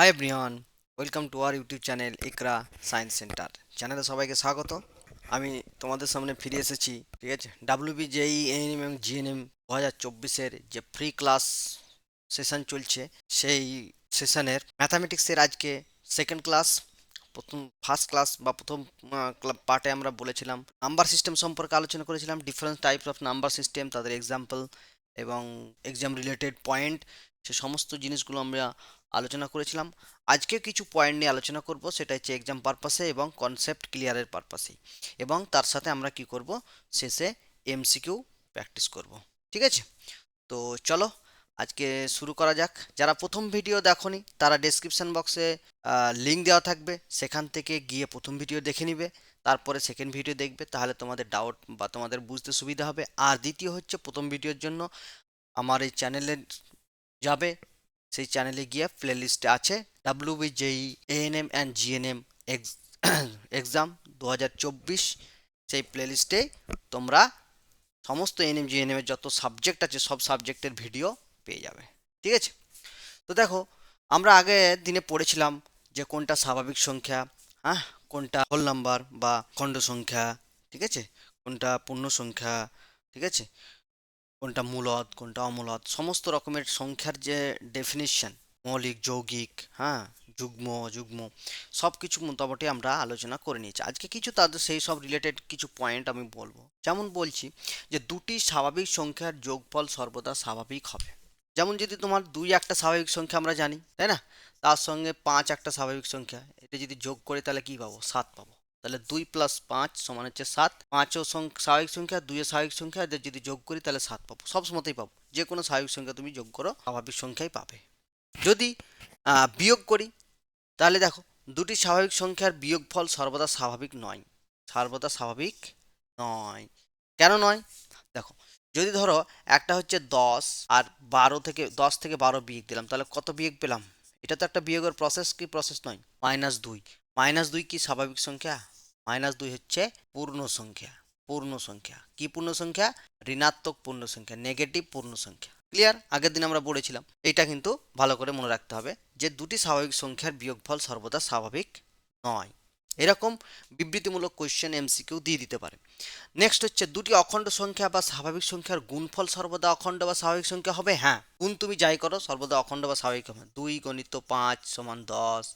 Hi everyone welcome to our YouTube channel Iqra science centre চ্যানেলে সবাইকে স্বাগত। আমি তোমাদের সামনে ফিরে এসেছি, ঠিক আছে? ডাব্লিউবি জেই এএনএম এবং জিএনএম দু হাজার চব্বিশের যে ফ্রি ক্লাস সেশন চলছে, সেই সেশনের ম্যাথামেটিক্সের আজকে সেকেন্ড ক্লাস প্রথম ফার্স্ট ক্লাস বা প্রথম পার্টে আমরা বলেছিলাম নাম্বার সিস্টেম সম্পর্কে আলোচনা করেছিলাম different types of number system তাদের এক্সাম্পল এবং এক্সাম রিলেটেড পয়েন্ট সে সমস্ত জিনিসগুলো আমরা আলোচনা করেছিলাম। আজকে কিছু পয়েন্ট নিয়ে আলোচনা করব, সেটা হচ্ছে এক্সাম পারপাসে এবং কনসেপ্ট ক্লিয়ারের পারপাসে এবং তার সাথে আমরা কি করব? শেষে এমসিকিউ প্র্যাকটিস করব। ঠিক আছে? তো চলো, আজকে শুরু করা যাক। যারা প্রথম ভিডিও দেখনি, তারা ডেসক্রিপশন বক্সে লিঙ্ক দেওয়া থাকবে। সেখান থেকে গিয়ে প্রথম ভিডিও দেখে নিবে। তারপরে সেকেন্ড ভিডিও দেখবে। তাহলে তোমাদের ডাউট বা তোমাদের বুঝতে সুবিধা হবে। আর দ্বিতীয় হচ্ছে প্রথম ভিডিওর জন্য আমার এই চ্যানেলে যাবে। সেই চ্যানেলে গিয়ে প্লে লিস্টে আছে W B JE ANM and GNM exam দু হাজার চব্বিশ। সেই প্লে লিস্টে তোমরা সমস্ত এনএম জিএনএম এর যত সাবজেক্ট আছে, সব সাবজেক্টের ভিডিও পেয়ে যাবে। ঠিক আছে? তো দেখো, আমরা আগে দিনে পড়েছিলাম যে কোনটা স্বাভাবিক সংখ্যা হ্যাঁ? কোনটা হোল নাম্বার বা খণ্ড সংখ্যা, ঠিক আছে? কোনটা পূর্ণ সংখ্যা, ঠিক আছে? কোনটা মূলদ, কোনটা অমূলদ, সমস্ত রকমের সংখ্যার যে ডেফিনিশন মৌলিক, যৌগিক হ্যাঁ যুগ্ম, অযুগ্ম সব কিছু মোটামুটি আমরা আলোচনা করে নিয়েছি। আজকে কিছু তাদের সেই সব রিলেটেড কিছু পয়েন্ট আমি বলব। যেমন বলছি যে দুটি স্বাভাবিক সংখ্যার যোগফল সর্বদা স্বাভাবিক হবে। যেমন যদি তোমার দুই একটা স্বাভাবিক সংখ্যা আমরা জানি, তাই না? তার সঙ্গে পাঁচ একটা স্বাভাবিক সংখ্যা, এটা যদি যোগ করি তাহলে কী পাবো? সাত পাবো। তাহলে দুই প্লাস পাঁচ সমান হচ্ছে সাত। পাঁচও স্বাভাবিক সংখ্যা দুইয়ের স্বাভাবিক সংখ্যা এদের যদি যোগ করি তাহলে সাত পাবো। সব সময়তেই পাবো। যে কোনো স্বাভাবিক সংখ্যা তুমি যোগ করো, স্বাভাবিক সংখ্যাই পাবে। যদি বিয়োগ করি, তাহলে দেখো, দুটি স্বাভাবিক সংখ্যার বিয়োগফল সর্বদা স্বাভাবিক নয়। সর্বদা স্বাভাবিক নয়। কেন নয়? দেখো, যদি ধরো একটা হচ্ছে দশ, আর বারো থেকে, দশ থেকে বারো বিয়োগ দিলাম, তাহলে কত বিয়োগ পেলাম? এটা তো একটা বিয়োগের প্রসেস কি প্রসেস নয়? মাইনাস দুই। মাইনাস দুই কি স্বাভাবিক সংখ্যা? মাইনাস দুই হচ্ছে পূর্ণ সংখ্যা। পূর্ণ সংখ্যা। কি পূর্ণ সংখ্যা? ঋণাত্মক পূর্ণ সংখ্যা। নেগেটিভ পূর্ণ সংখ্যা। ক্লিয়ার আগের দিন আমরা বলেছিলাম। এটা কিন্তু ভালো করে মনে রাখতে হবে যে দুটি স্বাভাবিক সংখ্যার বিয়োগফল সর্বদা স্বাভাবিক নয়। এরকম বিবৃতিমূলক কোয়েশ্চেন এমসিকিউ দিয়ে দিতে পারে। নেক্সট হচ্ছে, দুটি অখণ্ড সংখ্যা বা স্বাভাবিক সংখ্যার গুণফল সর্বদা অখণ্ড বা স্বাভাবিক সংখ্যা হবে? হ্যাঁ। গুণ তুমি যাই করো, সর্বদা অখণ্ড বা স্বাভাবিক হবে। দুই গণিত পাঁচ সমান দশ।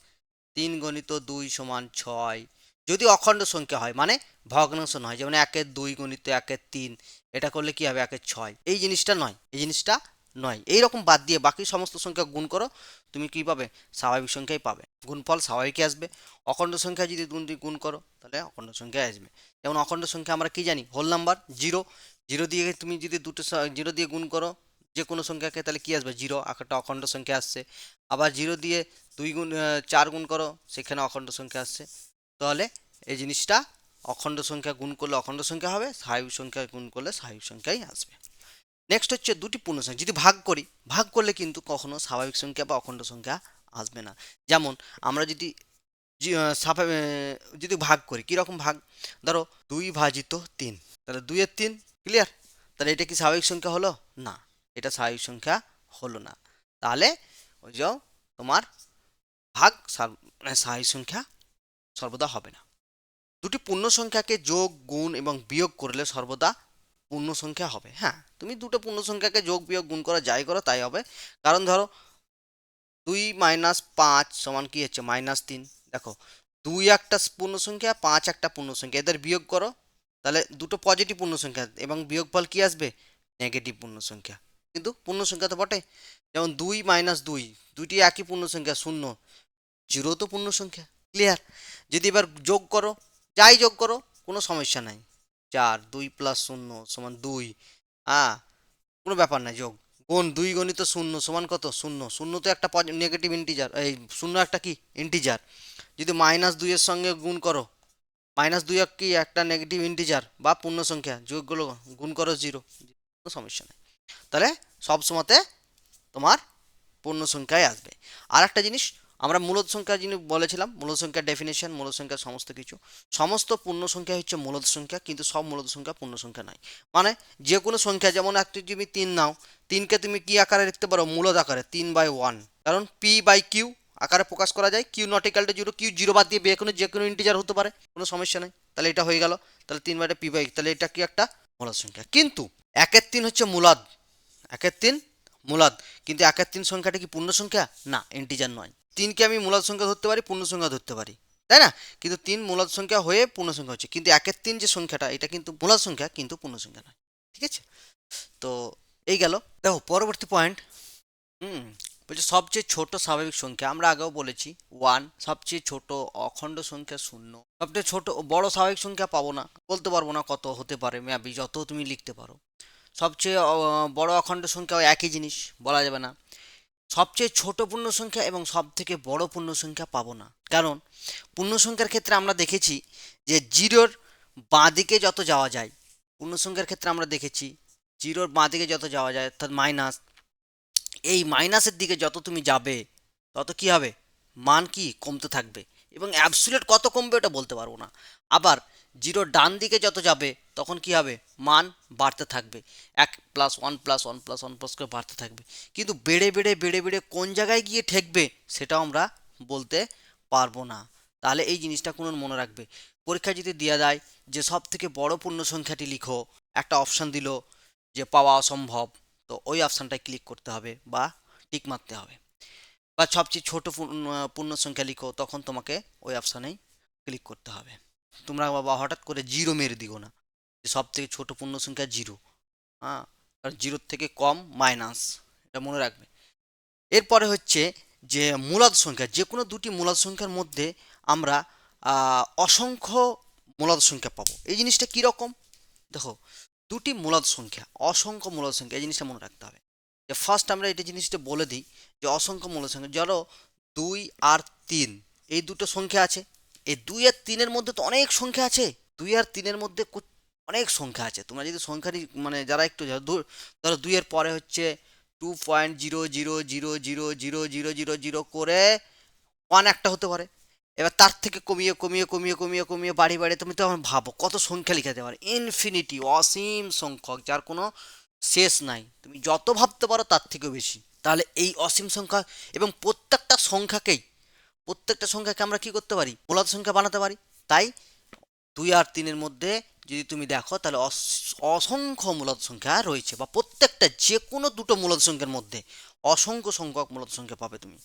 তিন গণিত দুই সমান ছয়। যদি অখণ্ড সংখ্যা হয় মানে ভগ্নাংশ নয়, যেমন একের দুই গণিত একের তিন, এটা করলে কি হবে? একের ছয়। এই জিনিসটা নয়, এই জিনিসটা নয়। এই রকম বাদ দিয়ে বাকি সমস্ত সংখ্যা গুণ করো, তুমি কি পাবে? স্বাভাবিক সংখ্যাই পাবে। গুণফল স্বাভাবিকই আসবে। অখণ্ড সংখ্যা যদি তুমি গুণ করো, তাহলে অখণ্ড সংখ্যায় আসবে। যেমন অখণ্ড সংখ্যা আমরা কি জানি? হোল নাম্বার জিরো জিরো দিয়ে তুমি যদি দুটো জিরো দিয়ে গুণ করো যে কোনো সংখ্যাকে তাহলে কী আসবে? জিরো একটা অখণ্ড সংখ্যা আসছে। আবার জিরো দিয়ে দুই গুণ চার গুণ করো, সেখানে অখণ্ড সংখ্যা আসছে। তাহলে এই জিনিসটা অখণ্ড সংখ্যা গুণ করলে অখণ্ড সংখ্যা হবে স্বাভাবিক সংখ্যা গুণ করলে স্বাভাবিক সংখ্যাই আসবে। নেক্সট হচ্ছে দুটি পূর্ণ সংখ্যা। যদি ভাগ করি, ভাগ করলে কিন্তু কখনো স্বাভাবিক সংখ্যা বা অখণ্ড সংখ্যা আসবে না। যেমন আমরা যদি যদি ভাগ করি, কীরকম ভাগ? ধরো দুই ভাজিত তিন। তাহলে দুইয়ের তিন ক্লিয়ার তাহলে এটা কি স্বাভাবিক সংখ্যা হলো? না। এটা স্বাভাবিক সংখ্যা হলো না। তাহলে ওই যে তোমার ভাগ মানে স্বাভাবিক সংখ্যা সর্বদা হবে না। দুটি পূর্ণ সংখ্যাকে যোগ, গুণ এবং বিয়োগ করলে সর্বদা পূর্ণ সংখ্যা হবে। হ্যাঁ তুমি দুটো পূর্ণ সংখ্যাকে যোগ, বিয়োগ, গুণ করা, যাই করো, তাই হবে। কারণ ধরো দুই মাইনাস পাঁচ সমান কি হচ্ছে? মাইনাস তিন। দেখো, দুই একটা পূর্ণ সংখ্যা, পাঁচ একটা পূর্ণ সংখ্যা। এদের বিয়োগ করো। তাহলে দুটো পজিটিভ পূর্ণ সংখ্যা এবং বিয়োগফল কি আসবে? নেগেটিভ পূর্ণ সংখ্যা। কিন্তু পূর্ণ সংখ্যা তো বটে। যেমন দুই মাইনাস দুই, দুইটি একই পূর্ণ সংখ্যা শূন্য। জিরো তো পূর্ণ সংখ্যা ক্লিয়ার যদি এবার যোগ করো, যাই যোগ করো, কোনো সমস্যা নাই। চার, দুই প্লাস শূন্য সমান দুই। হ্যাঁ কোনো ব্যাপার নাই, যোগ। গুণ দুই গণিত শূন্য সমান কত? শূন্য। শূন্য তো একটা নেগেটিভ ইন্টিজার এই শূন্য একটা কি? ইন্টিজার যদি মাইনাস দুইয়ের সঙ্গে গুণ করো মাইনাস দুই কি? একটা নেগেটিভ ইন্টিজার বা পূর্ণ সংখ্যা যোগগুলো গুণ করো জিরো কোনো সমস্যা নেই। তাহলে সব সময়তে তোমার পূর্ণ সংখ্যায় আসবে। আর একটা জিনিস, আমরা মূলত সংখ্যা যিনি বলেছিলাম, মূলত সংখ্যার ডেফিনেশন মূলত সংখ্যার সমস্ত কিছু, সমস্ত পূর্ণ সংখ্যা হচ্ছে মূলত সংখ্যা, কিন্তু সব মূলত সংখ্যা পূর্ণ সংখ্যা নয়। মানে যে কোনো সংখ্যা, যেমন একটি তুমি তিন নাও, তিনকে তুমি কি আকারে লিখতে পারো? মূলত আকারে, তিন বাই ওয়ান কারণ পি বাই কিউ আকারে প্রকাশ করা যায় q not two zero q zero বাদ দিয়ে যে কোনো যে কোনো ইন্টিজার হতে পারে, কোনো সমস্যা নেই। তাহলে এটা হয়ে গেল। তাহলে তিন বারে পি বাই তাহলে এটা কি একটা মূলাদ সংখ্যা? কিন্তু একের তিন হচ্ছে মূলাদ। একের তিন মূলাদ। কিন্তু একের তিন সংখ্যাটা কি পূর্ণ সংখ্যা? না ইন্টিজার নয়। তিনকে আমি মূলাদ সংখ্যা ধরতে পারি, পূর্ণ সংখ্যা ধরতে পারি। তাই না? কিন্তু তিন মূলাদ সংখ্যা হয়ে পূর্ণ সংখ্যা হচ্ছে। কিন্তু একের তিন যে সংখ্যাটা, এটা কিন্তু মূলাদ সংখ্যা, কিন্তু পূর্ণ সংখ্যা নয়। ঠিক আছে? তো এই গেল। দেখো, পরবর্তী পয়েন্ট হুম, বলছে সবচেয়ে ছোট স্বাভাবিক সংখ্যা। আমরা আগেও বলেছি ওয়ান সবচেয়ে ছোট অখণ্ড সংখ্যা শূন্য। সবচেয়ে ছোট বড় স্বাভাবিক সংখ্যা পাবো না। বলতে পারব না কত হতে পারে মেয়াবি যত তুমি লিখতে পারো। সবচেয়ে বড় অখণ্ড সংখ্যা ওই একই জিনিস, বলা যাবে না। সবচেয়ে ছোট পূর্ণ সংখ্যা এবং সব থেকে বড় পূর্ণ সংখ্যা পাবো না। কারণ পূর্ণ সংখ্যার ক্ষেত্রে আমরা দেখেছি যে জিরোর বাঁ দিকে যত যাওয়া যায়, পূর্ণ সংখ্যার ক্ষেত্রে আমরা দেখেছি জিরোর বাঁ দিকে যত যাওয়া যায়, অর্থাৎ মাইনাস এই মাইনাসের দিকে যত তুমি যাবে, তত কি হবে? মান কি? কমতে থাকবে। এবং অ্যাবসুলেট কত কমবে ওটা বলতে পারব না। আবার জিরোর ডান দিকে যত যাবে, তখন কি হবে? মান বাড়তে থাকবে। এক plus one plus one plus one plus করে বাড়তে থাকবে। কিন্তু বেড়ে বেড়ে বেড়ে বেড়ে কোন জায়গায় গিয়ে ঠেকবে, সেটাও আমরা বলতে পারব না। তাহলে এই জিনিসটা কোনো মনে রাখবে। পরীক্ষা যদি দেওয়া যায় যে সব থেকে বড় পূর্ণ সংখ্যাটি লিখো, একটা অপশান দিল যে পাওয়া অসম্ভব, তো ওই অপশানটায় ক্লিক করতে হবে বা টিক মারতে হবে। বা সবচেয়ে ছোট পূর্ণ সংখ্যা লিখো, তখন তোমাকে ওই অপশানেই ক্লিক করতে হবে। তোমরা বাবা হঠাৎ করে জিরো মেরে দিও না। যে সব থেকে ছোট পূর্ণ সংখ্যা জিরো। হ্যাঁ? আর জিরোর থেকে কম মাইনাস এটা মনে রাখবে। এরপরে হচ্ছে যে মূলাদ সংখ্যা, যে কোনো দুটি মূলাদ সংখ্যার মধ্যে আমরা অসংখ্য মূলাদ সংখ্যা পাবো। এই জিনিসটা কীরকম দেখো, দুটি মূলাদ সংখ্যা, অসংখ্য মূলাদ সংখ্যা, এই জিনিসটা মনে রাখতে হবে। যে ফার্স্ট আমরা এটা জিনিসটা বলে দিই যে অসংখ্য মূলাদ সংখ্যা, ধরো দুই আর তিন, এই দুটো সংখ্যা আছে। এই দুই আর তিনের মধ্যে তো অনেক সংখ্যা আছে। দুই আর তিনের মধ্যে অনেক সংখ্যা আছে। তোমরা যদি সংখ্যাটি মানে যারা একটু ধর- দুইয়ের পরে হচ্ছে two point zero zero zero zero zero zero zero zero করে ওয়ান একটা হতে পারে। এবার তার থেকে কমিয়ে কমিয়ে কমিয়ে কমিয়ে কমিয়ে বাড়ি বাড়ি তুমি তখন ভাবো কত সংখ্যা লিখাতে পারে। ইনফিনিটি অসীম সংখ্যক, যার কোনো শেষ নাই। তুমি যত ভাবতে পারো তার থেকেও বেশি। তাহলে এই অসীম সংখ্যা এবং প্রত্যেকটা সংখ্যাকেই প্রত্যেকটা সংখ্যাকে আমরা কি করতে পারি? মূলত সংখ্যা বানাতে পারি। তাই দুই আর তিনের মধ্যে যদি তুমি দেখো, তাহলে অস- অসংখ্য মূলত সংখ্যা রয়েছে বা প্রত্যেকটা যে কোনো দুটো মূলত সংখ্যার মধ্যে অসংখ্য সংখ্যক মূলত সংখ্যা পাবে তুমি।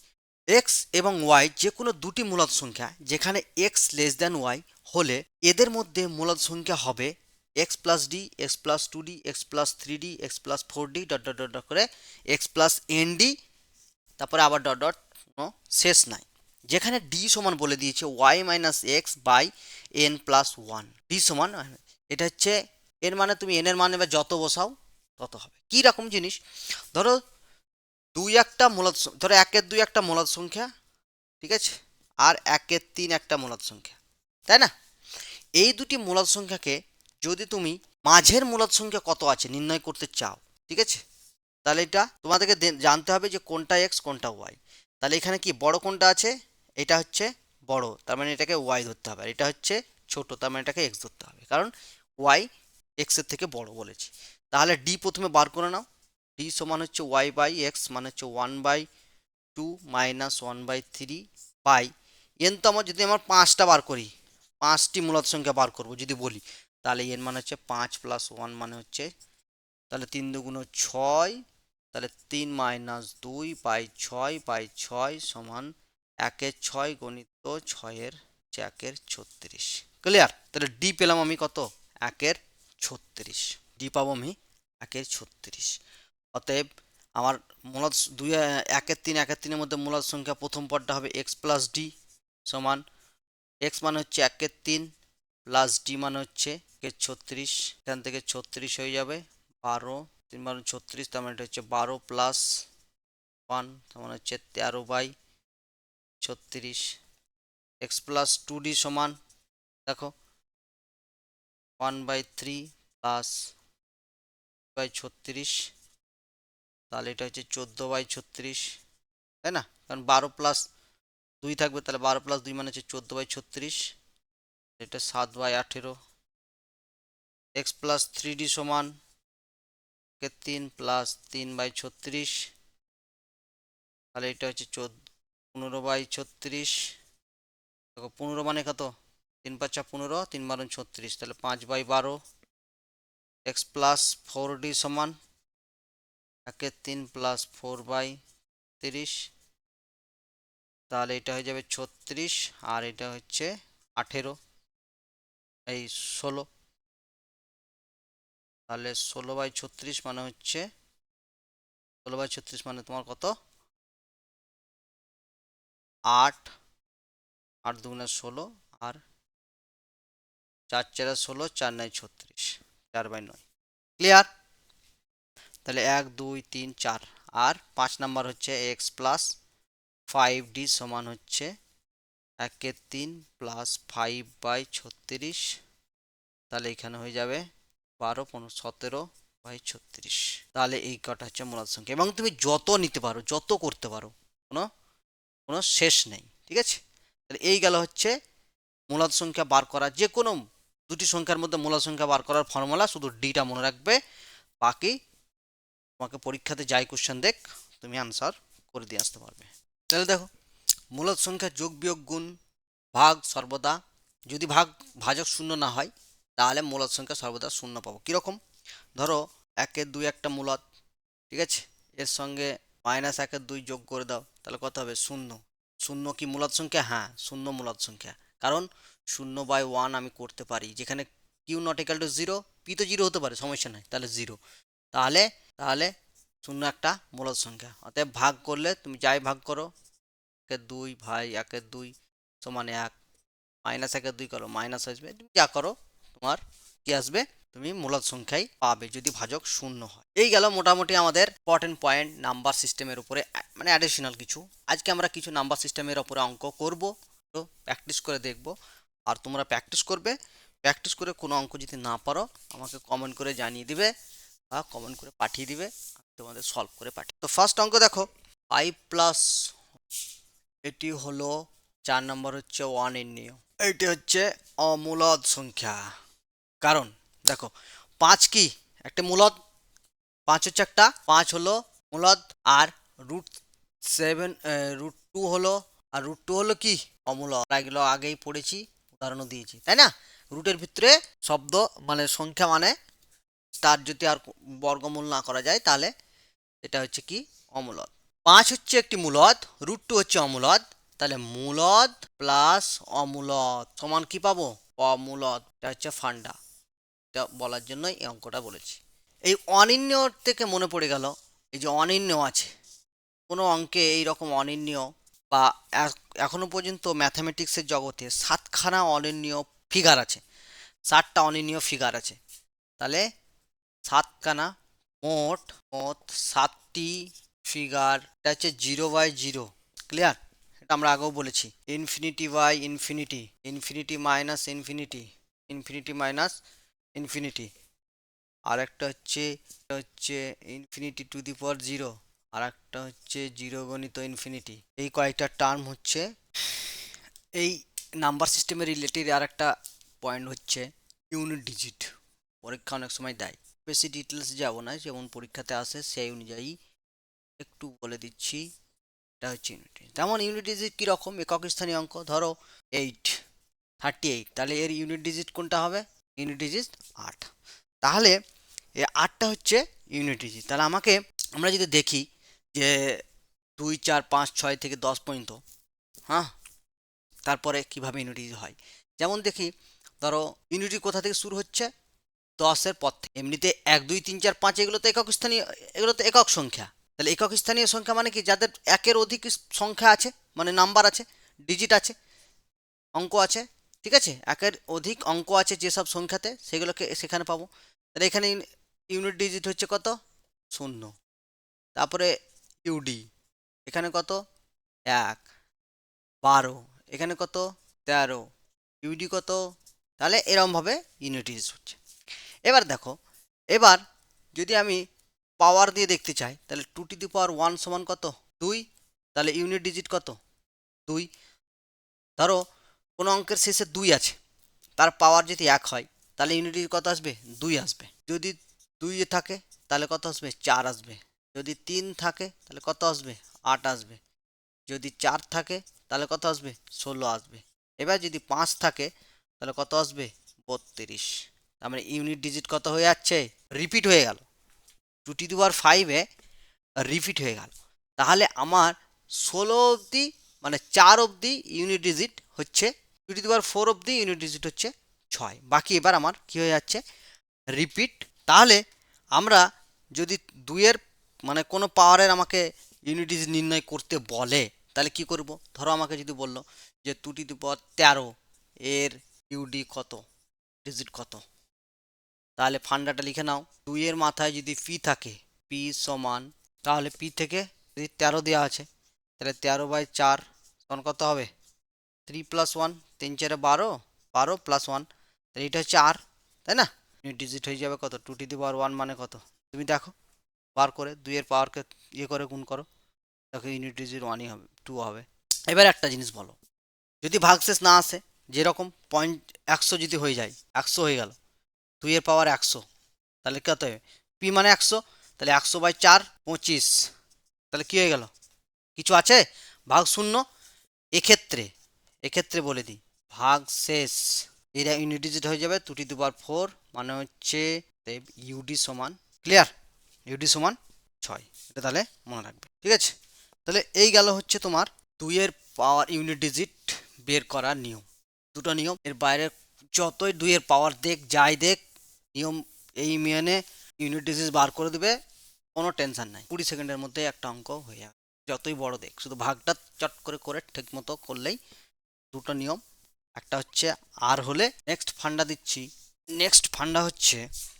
এক্স এবং ওয়াই যে কোনো দুটি মূলত সংখ্যা, যেখানে এক্স লেস দ্যান ওয়াই হলে এদের মধ্যে মূলত সংখ্যা হবে x plus d x plus two d x plus three d x plus four d dot dot dot করে এক্স প্লাস এন ডি তারপরে আবার ডট ডট শেষ নাই। যেখানে ডি সমান বলে দিয়েছে y minus x by n plus one d সমান, এটা হচ্ছে এর মানে তুমি এন এর মান এবার যত বসাও, তত হবে। কী রকম জিনিস? ধরো দুই একটা মূলত ধরো একের দুই একটা মূলত সংখ্যা, ঠিক আছে? আর একের তিন একটা মূলত সংখ্যা, তাই না? এই দুটি মূলত সংখ্যাকে যদি তুমি মাঝের মূলত সংখ্যা কত আছে নির্ণয় করতে চাও, ঠিক আছে? তাহলে এটা তোমাদেরকে জানতে হবে যে কোনটা এক্স কোনটা ওয়াই তাহলে এখানে কি বড় কোনটা আছে? এটা হচ্ছে বড়, তার মানে এটাকে ওয়াই ধরতে হবে, আর এটা হচ্ছে ছোট, তার মানে এটাকে এক্স ধরতে হবে, কারণ ওয়াই এক্সের থেকে বড় বলেছি। তাহলে ডি প্রথমে বার করে নাও ডি সমান হচ্ছে ওয়াই বাই এক্স মানে হচ্ছে one by two minus one by three by n তো আমার যদি আমার পাঁচটা বার করি, পাঁচটি মূলত সংখ্যা বার করব যদি বলি, তাহলে এন মানে হচ্ছে পাঁচ প্লাস ওয়ান মানে হচ্ছে, তাহলে তিন দুগুণ ছয়, তাহলে তিন মাইনাস দুই বাই ছয় বাই ছয় সমান একের ছয় গণিত ছয়ের একের ছত্রিশ। ক্লিয়ার তাহলে ডি পেলাম আমি কত? একের ছত্রিশ। ডি পাবো আমি একের ছত্রিশ। অতএব আমার মূলত দুই, একের তিন, একের তিনের মধ্যে মূলত সংখ্যা প্রথম পদটা হবে এক্স প্লাস ডি সমান এক্স মানে হচ্ছে একের তিন প্লাস ডি মানে হচ্ছে একের ছত্রিশ। এখান থেকে ছত্রিশ হয়ে যাবে বারো। তিন বারো, ছত্রিশ, তার মানে এটা হচ্ছে বারো প্লাস ওয়ান তার মানে হচ্ছে তেরো বাই ছত্রিশ এক্স প্লাস টু ডি সমান, দেখো one by three plus by ছত্রিশ, তাহলে এটা হচ্ছে চোদ্দ বাই ছত্রিশ, তাই না? কারণ বারো প্লাস দুই থাকবে, তাহলে বারো প্লাস দুই মানে হচ্ছে চোদ্দ বাই ছত্রিশ, এটা সাত বাই আঠেরো এক্স প্লাস থ্রি ডি সমান তিন প্লাস তিন বাই ছত্রিশ, তাহলে এটা হচ্ছে চোদ্দ পনেরো বাই ছত্রিশ। দেখো, পনেরো মানে কত? তিন পাঁচা পনেরো, তিন বারো ছত্রিশ। তাহলে পাঁচ বাই বারো, এক্স প্লাস ফোর ডি সমান একের তিন প্লাস ফোর বাই তিরিশ। তাহলে এটা হয়ে যাবে ছত্রিশ, আর এটা হচ্ছে আঠেরো, এই ষোলো। তাহলে ষোলো বাই ছত্রিশ মানে হচ্ছে, ষোলো বাই ছত্রিশ মানে তোমার কত? আট আট দুগুণে ষোলো, আর চার চারে ষোলো, চার নয় ছত্রিশ, চার বাই নয়। ক্লিয়ার তাহলে এক, দুই, তিন, চার। আর পাঁচ নাম্বার হচ্ছে এক্স প্লাস ফাইভ ডি সমান হচ্ছে একের তিন প্লাস ফাইভ বাই ছত্রিশ। তাহলে এখানে হয়ে যাবে বারো, পনেরো, সতেরো বাই ছত্রিশ। তাহলে এই কটা হচ্ছে মূলত সংখ্যা। এবং তুমি যত নিতে পারো, যত করতে পারো, কোনো কোনো শেষ নেই, ঠিক আছে? তাহলে এই গেল হচ্ছে মূলত সংখ্যা বার করা। যে কোনো দুটি সংখ্যার মধ্যে মূলত সংখ্যা বার করার ফর্মুলা শুধু ডিটা মনে রাখবে। বাকি তোমাকে পরীক্ষাতে যাই কোশ্চেন দেখ, তুমি আনসার করে দিয়ে আসতে পারবে। তাহলে দেখো মূলত সংখ্যা যোগ বিয়োগ গুণ ভাগ সর্বদা, যদি ভাগ ভাজক শূন্য না হয়, তাহলে মূলত সংখ্যা সর্বদা শূন্য পাবো। কীরকম? ধরো একের দুই একটা মূলত ঠিক আছে? এর সঙ্গে মাইনাস একের দুই যোগ করে দাও। তাহলে কত হবে? শূন্য। শূন্য কি মূলত সংখ্যা? হ্যাঁ শূন্য মূলত সংখ্যা। কারণ শূন্য বাই ওয়ান আমি করতে পারি। যেখানে q not equal to zero p তো জিরো হতে পারে, সমস্যা নাই, তাহলে জিরো তাহলে তাহলে শূন্য একটা মূলত সংখ্যা। অতএব ভাগ করলে তুমি যাই ভাগ করো একের দুই ভাই একের দুই সমান এক মাইনাস একের দুই করো মাইনাস আসবে। তুমি যা করো, তোমার কি আসবে? তুমি মূলত সংখ্যাই পাবে যদি ভাজক শূন্য হয়। এই গেল মোটামুটি আমাদের ইম্পর্টেন্ট পয়েন্ট নাম্বার সিস্টেমের উপরে মানে অ্যাডিশনাল কিছু। আজকে আমরা কিছু নাম্বার সিস্টেমের উপরে অঙ্ক করব, তো প্র্যাকটিস করে দেখব। আর তোমরা প্র্যাকটিস করবে প্র্যাকটিস করে কোনো অঙ্ক যদি না পারো, আমাকে কমেন্ট করে জানিয়ে দিবে বা কমেন্ট করে পাঠিয়ে দিবে তোমাদের সলভ করে পাঠিয়ে তো ফার্স্ট অঙ্ক দেখো ফাইভ প্লাস এটি হলো চার নম্বর হচ্ছে ওয়ানের নিয়ম। এটি হচ্ছে অমূলদ সংখ্যা। কারণ দেখো, পাঁচ কি? একটা মূলদ, পাঁচ হচ্ছে একটা, পাঁচ হলো মূলদ, আর রুট সেভেন রুট টু হলো, আর রুট টু হলো কি? অমূলদ। এগুলো আগেই পড়েছি, উদাহরণও দিয়েছি, তাই না? রুটের ভিতরে শব্দ মানে সংখ্যা মানে তার যদি আর বর্গমূল না করা যায়, তাহলে এটা হচ্ছে কি? অমূলদ। পাঁচ হচ্ছে একটি মূলদ রুট টু হচ্ছে অমূলদ, তাহলে মূলদ প্লাস অমূলদ, সমান কি পাবো? অমূলদ, এটা হচ্ছে ফান্ডা। বলার জন্যই এই অঙ্কটা বলেছি। এই অনির্ণ থেকে মনে পড়ে গেল, এই যে অনির্ণ আছে, কোনো অঙ্কে এই রকম অনির্ণ বা এখ- এখনও পর্যন্ত ম্যাথামেটিক্সের জগতে সাতখানা অনির্ণীয় ফিগার আছে ষাটটা অনির্ণীয় ফিগার আছে। তাহলে সাতখানা মোট মোট সাতটি ফিগার এটা হচ্ছে জিরো বাই জিরো ক্লিয়ার এটা আমরা আগেও বলেছি infinity by infinity infinity minus infinity infinity minus infinity আর একটা হচ্ছে হচ্ছে infinity to the power zero আর একটা হচ্ছে জিরো গণিত ইনফিনিটি এই কয়েকটা টার্ম হচ্ছে? এই নাম্বার সিস্টেমের রিলেটেড আর একটা পয়েন্ট হচ্ছে ইউনিট ডিজিট পরীক্ষা অনেক সময় দেয়। বেশি ডিটেলস যাব না, যেমন পরীক্ষাতে আসে সেই অনুযায়ী একটু বলে দিচ্ছি। এটা হচ্ছে ইউনিট তেমন ইউনিট ডিজিট কীরকম? একক স্থানীয় অঙ্ক, ধরো এইট থার্টি এইট তাহলে এর ইউনিট ডিজিট কোনটা হবে? ইউনিট ডিজিট আট। তাহলে এই আটটা হচ্ছে ইউনিট ডিজিট তাহলে আমাকে, আমরা যদি দেখি যে দুই, চার, পাঁচ, ছয় থেকে দশ পর্যন্ত হ্যাঁ? তারপরে কীভাবে ইউনিটি হয়? যেমন দেখি, ধরো ইউনিটি কোথা থেকে শুরু হচ্ছে? দশের পর থেকে। এমনিতে এক, দুই, তিন, চার, পাঁচ, এগুলো তো একক স্থানীয়, এগুলো তো একক সংখ্যা। তাহলে একক স্থানীয় সংখ্যা মানে কি? যাদের একের অধিক সংখ্যা আছে মানে নাম্বার আছে ডিজিট আছে, অঙ্ক আছে ঠিক আছে? একের অধিক অঙ্ক আছে যেসব সংখ্যাতে, সেগুলোকে সেখানে পাবো। তাহলে এখানে ইউনিট ডিজিট হচ্ছে কত? শূন্য। তারপরে ইউডি এখানে কত? এক। বারো। এখানে কত? তেরো। ইউডি কত? তাহলে এরমভাবে ইউনিট ডিজিট হচ্ছে। এবার দেখো, এবার যদি আমি পাওয়ার দিয়ে দেখতে চাই, তাহলে two to the power one সমান কত? দুই। তাহলে ইউনিট ডিজিট কত? দুই। ধরো কোনো অঙ্কের শেষে দুই আছে, তার পাওয়ার যদি এক হয়, তাহলে ইউনিট কত আসবে? দুই আসবে। যদি দুই থাকে, তাহলে কত আসবে? চার আসবে। যদি তিন থাকে, তাহলে কত আসবে? আট আসবে। যদি চার থাকে, তাহলে কত আসবে? ষোলো আসবে। এবার যদি পাঁচ থাকে, তাহলে কত আসবে? বত্রিশ। তার মানে ইউনিট ডিজিট কত হয়ে যাচ্ছে? রিপিট হয়ে গেল। টু টি ফাইভে রিপিট হয়ে গেল। তাহলে আমার ষোলো অবধি মানে চার অবধি ইউনিট ডিজিট হচ্ছে টু টি পাওয়ার ফোর অবধি ইউনিট ডিজিট হচ্ছে ছয় বাকি এবার আমার কী হয়ে যাচ্ছে রিপিট তাহলে আমরা যদি দুইয়ের মানে কোনো পাওয়ারের আমাকে ইউনিট ডিজিট নির্ণয় করতে বলে তাহলে কি করব ধরো আমাকে যদি বলল যে টু টি পাওয়ার তেরো এর ইউডি কত ডিজিট কত তাহলে ফান্ডাটা লিখে নাও দুইয়ের মাথায় যদি পি থাকে পি সমান তাহলে পি থেকে যদি তেরো দেওয়া আছে তাহলে তেরো বাই চার তখন কত হবে থ্রি প্লাস ওয়ান তিন চারে বারো বারো প্লাস ওয়ান তাহলে এটা হচ্ছে আর তাই না? ডিজিট হয়ে যাবে কত? টু টি দি পাওয়ার ওয়ান মানে কত? তুমি দেখো, বার করে দুইয়ের পাওয়ারকে ইয়ে করে গুণ করো, দেখো ইউনিট ডিজিট ওয়ানই হবে টু হবে। এবার একটা জিনিস বলো, যদি ভাগশেষ না আসে, যেরকম পয়েন্ট একশো যদি হয়ে যায়, একশো হয়ে গেল দুইয়ের পাওয়ার একশো, তাহলে কত হবে? পি মানে একশো, তাহলে একশো বাই চার, পঁচিশ, তাহলে কী হয়ে গেল? কিছু আছে? ভাগ শূন্য, এক্ষেত্রে এক্ষেত্রে বলে দিই, ভাগ শেষ। এটা ইউনিট ডিজিট হয়ে যাবে two the two power four মানে হচ্ছে ইউডি সমান ক্লিয়ার ইউডি সমান ছয়। এটা তাহলে মনে রাখবে। ঠিক আছে? তাহলে এই গেল হচ্ছে তোমার দুইয়ের পাওয়ার ইউনিট ডিজিট বের করার নিয়ম। দুটো নিয়ম, এর বাইরে যতই দুইয়ের পাওয়ার দেখ, যাই দেখ, নিয়ম এই মেনে ইউনিট ডিজিট বার করে দেবে, কোনো টেনশন নাই। কুড়ি সেকেন্ডের মধ্যে একটা অঙ্ক হয়ে যাবে। যতই বড় দেখ, শুধু ভাগটা চট করে করে ঠিক মতো করলেই দুটো নিয়ম। একটা হচ্ছে আর হলে নেক্সট ফান্ডা দিচ্ছি। নেক্সট ফান্ডা হচ্ছে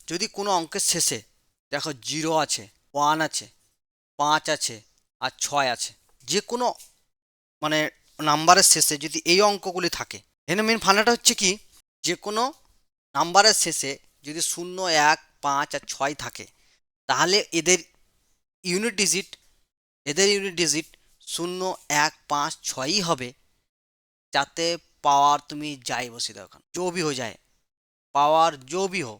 যদি কোনো অঙ্কের শেষে দেখো জিরো আছে ওয়ান আছে, পাঁচ আছে আর ছয় আছে, যে কোনো মানে নাম্বারের শেষে যদি এই অঙ্কগুলি থাকে, এখানে মেন ফান্ডাটা হচ্ছে কি? যে কোনো নাম্বারের শেষে যদি শূন্য, এক, পাঁচ আর ছয় থাকে, তাহলে এদের ইউনিট ডিজিট এদের ইউনিট ডিজিট শূন্য, এক, পাঁচ, ছয়ই হবে। যাতে পাওয়ার তুমি যাই বসে দাও এখন जो भी हो जाए पावर जो भी हो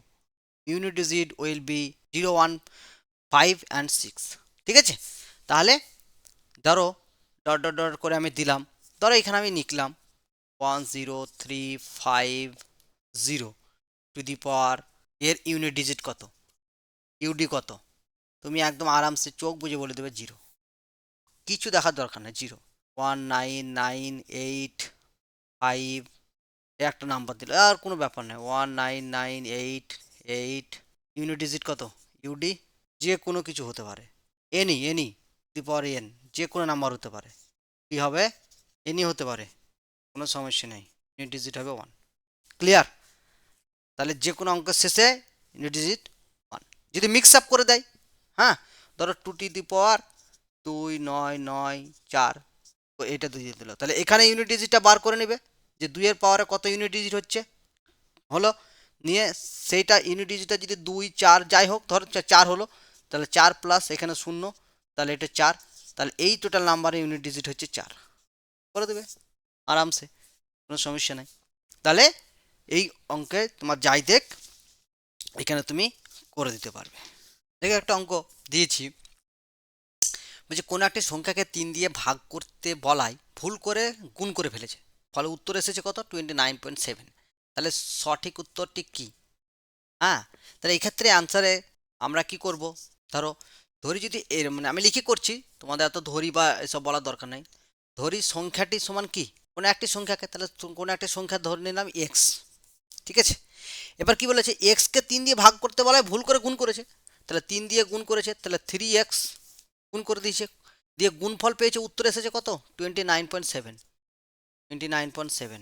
unit digit will be zero one five and six ঠিক আছে তাহলে ধরো ডট ডট ডট করে আমি দিলাম ধরো এখানে আমি লিখলাম one zero three five zero two the power এর ইউনিট ডিজিট কত ইউডি কত তুমি একদম আরামসে চোখ বুঝে বলে দেবে জিরো কিছু দেখার দরকার নেই zero one nine nine eight five একটা নাম্বার দিল। আর কোনো ব্যাপার নেই one nine nine eight eight unit digit কত? ইউডি যে কোনো কিছু হতে পারে। Any any the power n যে কোনো নাম্বার হতে পারে। কি হবে? এনি হতে পারে। কোনো সমস্যা নেই। ইউনিট ডিজিট হবে ওয়ান ক্লিয়ার তাহলে যে কোনো অঙ্কের শেষে ইউনিট ডিজিট ওয়ান যদি মিক্স আপ করে দেয় হ্যাঁ? ধরো টু টি দি পাওয়ার দুই নয় নয় চার তো এটা দিয়ে দিল। তাহলে এখানে ইউনিট ডিজিটটা বার করে নেবে। যে দুইয়ের পাওয়ারে কত ইউনিট ডিজিট হচ্ছে? হলো, নিয়ে সেইটা ইউনিট ডিজিটটা যদি দুই, চার যাই হোক, ধরো চার হলো, তাহলে চার প্লাস এখানে শূন্য, তাহলে এটা চার, তাহলে এই টোটাল নাম্বারে ইউনিট ডিজিট হচ্ছে চার। করে দেবে, আরামসে, কোনো সমস্যা নেই। তাহলে এই অঙ্কে তোমার যাই দেখ, এখানে তুমি করে দিতে পারবে। দেখে একটা অঙ্ক দিয়েছি। বলছে, কোনো একটি সংখ্যাকে তিন দিয়ে ভাগ করতে বলায়, ভুল করে গুণ করে ফেলেছে। ফলে উত্তর এসেছে কত? টোয়েন্টি নাইন পয়েন্ট সেভেন তাহলে সঠিক উত্তরটি কি? হ্যাঁ? তাহলে এই ক্ষেত্রে অ্যান্সারে আমরা কি করব? ধরো, ধরি যদি এর মানে আমি লিখে করছি, তোমাদের এত ধরি বা এসব বলার দরকার নেই। ধরি সংখ্যাটি সমান কি? কোনো একটি সংখ্যাকে, তাহলে কোনো একটি সংখ্যা ধরে নিলাম এক্স ঠিক আছে? এবার কি বলেছে? এক্সকে তিন দিয়ে ভাগ করতে বলায় ভুল করে গুণ করেছে। তাহলে তিন দিয়ে গুণ করেছে, তাহলে থ্রি এক্স গুণ করে দিয়েছে। দিয়ে গুণফল পেয়েছে, উত্তর এসেছে কত? Twenty nine point seven twenty nine point seven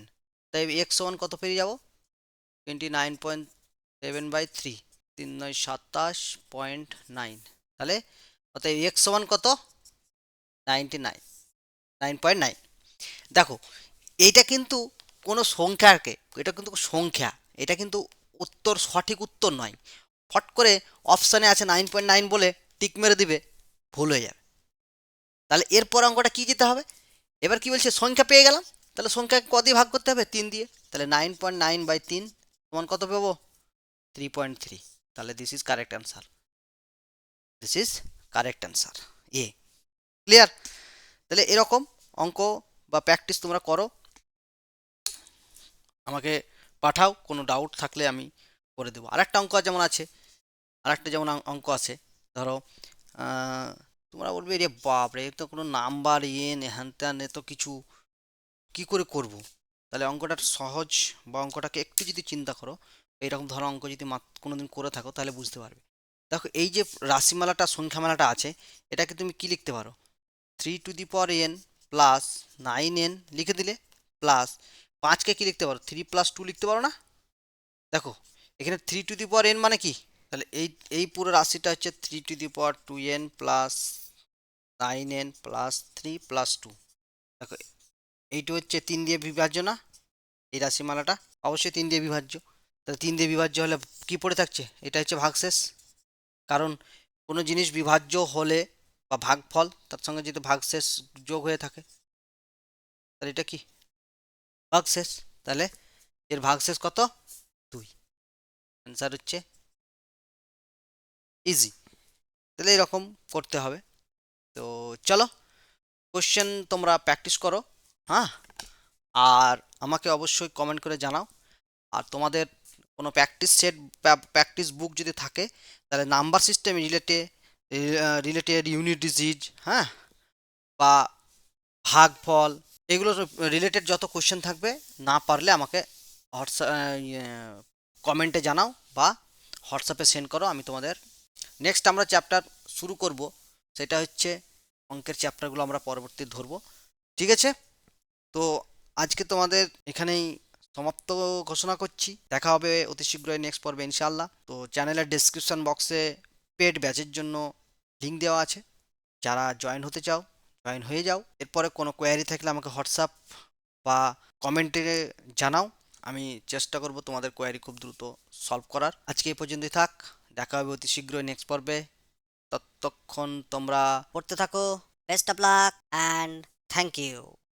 তাই এক্স ওয়ান কত পেয়ে যাব? Twenty nine point seven by three তিন নয় সাতাশ পয়েন্ট নাইন। তাহলে অতএব এক্স ওয়ান কত? Ninety nine nine point nine দেখো, এইটা কিন্তু কোনো সংখ্যাকে, এটা কিন্তু সংখ্যা, এটা কিন্তু উত্তর, সঠিক উত্তর নয়। ফট করে অপশানে আছে নাইন পয়েন্ট নাইন বলে টিক মেরে দিবে, ভুল হয়ে যাবে। তাহলে এরপর অঙ্কটা কী যেতে হবে? এবার কি বলছে? সংখ্যা পেয়ে গেলাম। তাহলে সংখ্যাকে ক দিয়ে ভাগ করতে হবে? তিন দিয়ে। তাহলে নাইন পয়েন্ট নাইন বাই তিন, সমান কত পাবো? থ্রি পয়েন্ট থ্রি তাহলে this is correct answer this is correct answer A clear তাহলে এরকম অঙ্ক বা প্র্যাকটিস তোমরা করো। আমাকে পাঠাও, কোনো ডাউট থাকলে আমি করে দেবো। আরেকটা অঙ্ক যেমন আছে, আরেকটা যেমন অঙ্ক- আছে, ধরো তোমরা বলবে রে বাপ রে তো কোনো নাম্বার ইয়েন হ্যান ত্যান তো কিছু কি করে করব? তাহলে অঙ্কটা সহজ বা অঙ্কটাকে একটু যদি চিন্তা করো, এইরকম ধরো অঙ্ক যদি কোনো দিন করে থাকো তাহলে বুঝতে পারবে। দেখো এই যে রাশিমালাটা, সংখ্যামালাটা আছে, এটাকে তুমি কি লিখতে পারো? Three to the power n plus nine n লিখে দিলে প্লাস পাঁচকে কি লিখতে পারো? থ্রি প্লাস টু লিখতে পারো না? দেখো, এখানে three to the power n মানে কি? তাহলে এই এই পুরো রাশিটা হচ্ছে three to the power two n plus nine n plus three plus two দেখো এইটা হচ্ছে তিন দিয়ে বিভাজ্য না? এই রাশিমালাটা। অবশ্যই তিন দিয়ে বিভাজ্য। তাহলে তিন দিয়ে বিভাজ্য হলে কি পড়ে থাকছে? এটা হচ্ছে ভাগশেষ। কারণ কোনো জিনিস বিভাজ্য হলে বা ভাগফল, তার সঙ্গে যদি ভাগশেষ যোগ হয়ে থাকে, তাহলে এটা কি? ভাগশেষ। তাহলে এর ভাগশেষ কত? দুই। অ্যান্সার হচ্ছে ইজি তাহলে এরকম করতে হবে। তো চলো কোশ্চেন তোমরা প্র্যাকটিস করো। হ্যাঁ? আর আমাকে অবশ্যই কমেন্ট করে জানাও। আর তোমাদের কোনো প্র্যাকটিস সেট প্র্যাকটিস বুক যদি থাকে, তাহলে number system related related unit digit হ্যাঁ? বা ভাগফল, এগুলো রিলেটেড যত কোশ্চেন থাকবে, না পারলে আমাকে হোয়াটসঅ্যাপ কমেন্টে জানাও বা হোয়াটসঅ্যাপে সেন্ড করো, আমি তোমাদের নেক্সট আমরা চ্যাপ্টার শুরু করব। সেটা হচ্ছে অঙ্কের চ্যাপ্টারগুলো আমরা পরবর্তী ধরবো। ঠিক আছে? তো আজকে তোমাদের এখানেই সমাপ্ত ঘোষণা করছি। দেখা হবে অতি শীঘ্রই নেক্সট পর্বে ইনশাল্লাহ তো চ্যানেলের ডেসক্রিপশন বক্সে পেড ব্যাচের জন্য লিঙ্ক দেওয়া আছে। যারা জয়েন হতে চাও জয়েন হয়ে যাও। এরপরে কোনো কোয়ারি থাকলে আমাকে হোয়াটসঅ্যাপ বা কমেন্টে জানাও। আমি চেষ্টা করব তোমাদের কোয়ারি খুব দ্রুত সলভ করার। আজকে এই পর্যন্তই থাক। দেখা হবে অতি শীঘ্রই নেক্সট পর্বে। ততক্ষণ তোমরা পড়তে থাকো। Best of luck and thank you.